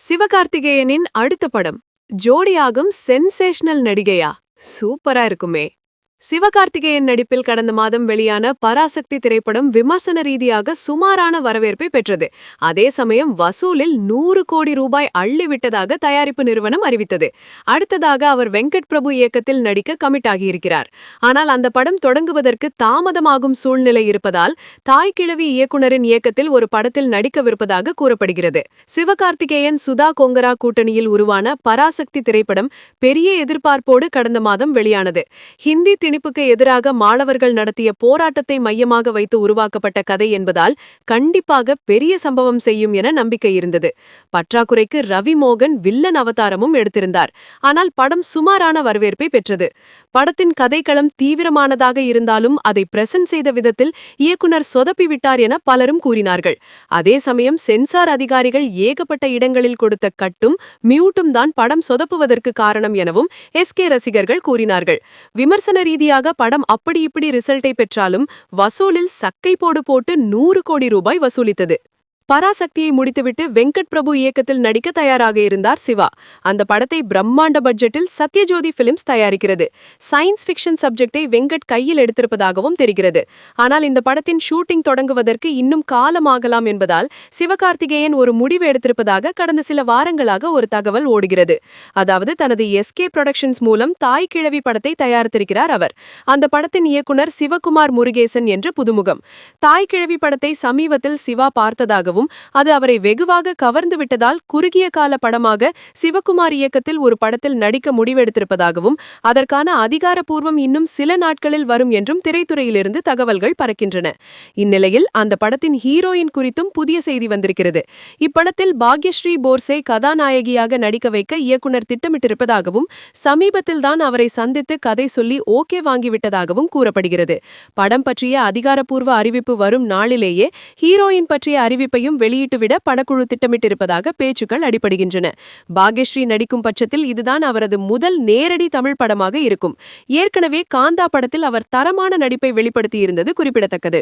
சிவகார்த்திகேயனின் அடுத்த படம் ஜோடியாகும் சென்சேஷனல் நடிகையா? சூப்பரா இருக்குமே. சிவகார்த்திகேயன் நடிப்பில் கடந்த மாதம் வெளியான பராசக்தி திரைப்படம் விமர்சன ரீதியாக சுமாரான வரவேற்பை பெற்றது. அதே சமயம் வசூலில் நூறு கோடி ரூபாய் அள்ளிவிட்டதாக தயாரிப்பு நிறுவனம் அறிவித்தது. அடுத்ததாக அவர் வெங்கட் பிரபு இயக்கத்தில் நடிக்க கமிட் ஆகியிருக்கிறார். ஆனால் அந்த படம் தொடங்குவதற்கு தாமதமாகும் சூழ்நிலை இருப்பதால் தாய் கிழவி இயக்குனரின் இயக்கத்தில் ஒரு படத்தில் நடிக்கவிருப்பதாக கூறப்படுகிறது. சிவகார்த்திகேயன் சுதா கொங்கரா கூட்டணியில் உருவான பராசக்தி திரைப்படம் பெரிய எதிர்பார்ப்போடு கடந்த மாதம் வெளியானது. ஹிந்தி திணிப்புக்கு எதிராக மாணவர்கள் நடத்திய போராட்டத்தை மையமாக வைத்து உருவாக்கப்பட்ட கதை என்பதால் கண்டிப்பாக பெரிய சம்பவம் செய்யும் என நம்பிக்கை இருந்தது. பற்றாக்குறைக்கு ரவி மோகன் வில்லன் அவதாரமும் எடுத்திருந்தார். ஆனால் படம் சுமாரான வரவேற்பை பெற்றது. படத்தின் கதைக்களம் தீவிரமானதாக இருந்தாலும் அதை பிரசன்ட் செய்த விதத்தில் இயக்குனர் சொதப்பிவிட்டார் என பலரும் கூறினார்கள். அதே சமயம் சென்சார் அதிகாரிகள் ஏகப்பட்ட இடங்களில் கொடுத்த கட்டும் மியூட்டும் தான் படம் சொதப்புவதற்கு காரணம் எனவும் எஸ் கே ரசிகர்கள் கூறினார்கள். விமர்சன ரீதி ரீதியாக படம் அப்படி இப்படி ரிசல்ட்டை பெற்றாலும் வசூலில் சக்கை போடு போட்டு நூறு கோடி ரூபாய் வசூலித்தது. பராசக்தியை முடித்துவிட்டு வெங்கட் பிரபு இயக்கத்தில் நடிக்க தயாராக இருந்தார் சிவா. அந்த படத்தை பிரம்மாண்ட பட்ஜெட்டில் சத்யஜோதி பிலிம்ஸ் தயாரிக்கிறது. சயின்ஸ் ஃபிக்ஷன் சப்ஜெக்டை வெங்கட் கையில் எடுத்திருப்பதாகவும் தெரிகிறது. ஆனால் இந்த படத்தின் ஷூட்டிங் தொடங்குவதற்கு இன்னும் காலமாகலாம் என்பதால் சிவகார்த்திகேயன் ஒரு முடிவு எடுத்திருப்பதாக கடந்த சில வாரங்களாக ஒரு தகவல் ஓடுகிறது. அதாவது தனது எஸ்கே புரொடக்ஷன்ஸ் மூலம் தாய் கிழவி படத்தை தயாரித்திருக்கிறார் அவர். அந்த படத்தின் இயக்குனர் சிவகுமார் முருகேசன் என்ற புதுமுகம். தாய் கிழவி படத்தை சமீபத்தில் சிவா பார்த்ததாகவும் படமாகவும் அது அவரை வெகுவாக கவர்ந்து விட்டதால் குறுகிய கால படமாக சிவகுமார் இயக்கத்தில் ஒரு படத்தில் நடிக்க முடிவெடுத்திருப்பதாகவும் அதற்கான அதிகாரப்பூர்வம் இன்னும் சில நாட்களில் வரும் என்றும் திரைத்துறையிலிருந்து தகவல்கள் பறக்கின்றன. இந்நிலையில் அந்த படத்தின் ஹீரோயின் குறித்தும் புதிய செய்தி வந்திருக்கிறது. இப்படத்தில் பாக்யஸ்ரீ போர்சே கதாநாயகியாக நடிக்க வைக்க இயக்குனர் திட்டமிட்டிருப்பதாகவும் சமீபத்தில் தான் அவரை சந்தித்து கதை சொல்லி ஓகே வாங்கிவிட்டதாகவும் கூறப்படுகிறது. படம் பற்றிய அதிகாரப்பூர்வ அறிவிப்பு வரும் நாளிலேயே ஹீரோயின் பற்றிய அறிவிப்பை படத்தையும் வெளியிட்டுவிட படக்குழு திட்டமிட்டிருப்பதாக பேச்சுக்கள் அடிபடுகின்றன. பாக்யஸ்ரீ நடிக்கும் பட்சத்தில் இதுதான் அவரது முதல் நேரடி தமிழ் படமாக இருக்கும். ஏற்கனவே காந்தா படத்தில் அவர் தரமான நடிப்பை வெளிப்படுத்தியிருந்தது குறிப்பிடத்தக்கது.